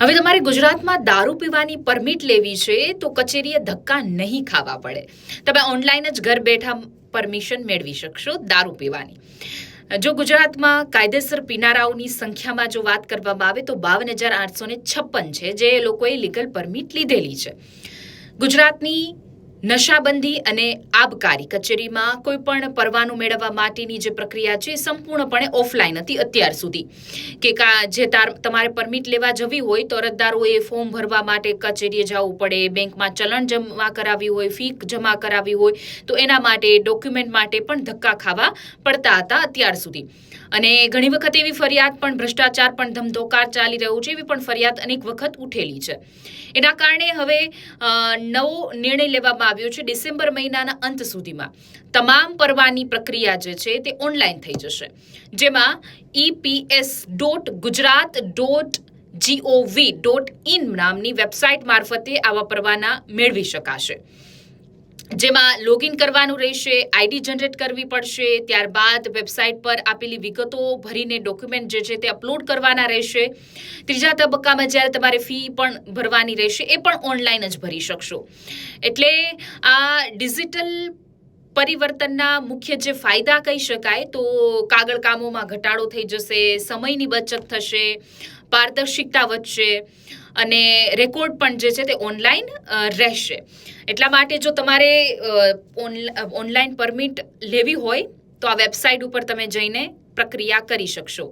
હવે તમારે ગુજરાતમાં દારૂ પીવાની પરમિટ લેવી છે તો કચેરીએ ધક્કા નહીં ખાવા પડે. તમે ઓનલાઈન જ ઘર બેઠા પરમિશન મેળવી શકશો દારૂ પીવાની. જો ગુજરાતમાં કાયદેસર પીનારાઓની સંખ્યામાં જો વાત કરવામાં આવે તો બાવન હજાર આઠસો ને છપ્પન છે જે લોકોએ લીગલ પરમિટ લીધેલી છે. ગુજરાતની નશાબંધી અને આબકારી કચેરીમાં કોઈ પણ પરવાનું મેળવવા માટેની જે પ્રક્રિયા છે સંપૂર્ણપણે ઓફલાઈન હતી અત્યાર સુધી. કે જે તમારે પરમિટ લેવા જવી હોય તો અરજદારોએ ફોર્મ ભરવા માટે કચેરીએ જવું પડે, બેંકમાં ચલણ જમા કરાવી હોય, ફી જમા કરાવી હોય, તો એના માટે, ડોક્યુમેન્ટ માટે પણ ધક્કા ખાવા પડતા હતા અત્યાર સુધી. અને ઘણી વખત એવી ફરિયાદ પણ, ભ્રષ્ટાચાર પણ, ધમધોકાર ચાલી રહ્યો છે, એવી પણ ફરિયાદ અનેક વખત ઉઠેલી છે. એના કારણે હવે નવો નિર્ણય લેવામાં આવ્યો છે ડિસેમ્બર મહિનાના અંત સુધીમાં. તમામ પરવાની પ્રક્રિયા જે છે તે ઓનલાઈન થઈ જશે. જેમાં EPS dot Gujarat dot G O V dot website મારફતે આવા પરવાના મેળવી શકાશે. જેમાં લોગિન કરવાનું રહેશે આઈડી જનરેટ કરવી પડશે, ત્યારબાદ વેબસાઇટ પર આપેલી વિગતો ભરીને ડોક્યુમેન્ટ જે છે તે અપલોડ કરવાના રહેશે. ત્રીજા તબક્કામાં જ્યારે તમારે ફી પણ ભરવાની રહેશે, એ પણ ઓનલાઈન જ ભરી શકશો. એટલે આ ડિજિટલ પરિવર્તનના મુખ્ય જે ફાયદા કહી શકાય, તો કાગળ કામોમાં ઘટાડો થઈ જશે, સમયની બચત થશે, પારદર્શિકતા વધશે અને રેકોર્ડ પણ જે છે તે ઓનલાઈન રહેશે. એટલા માટે જો તમારે ઓનલાઈન પરમિટ લેવી હોય, તો આ વેબસાઇટ ઉપર તમે જઈને પ્રક્રિયા કરી શકશો.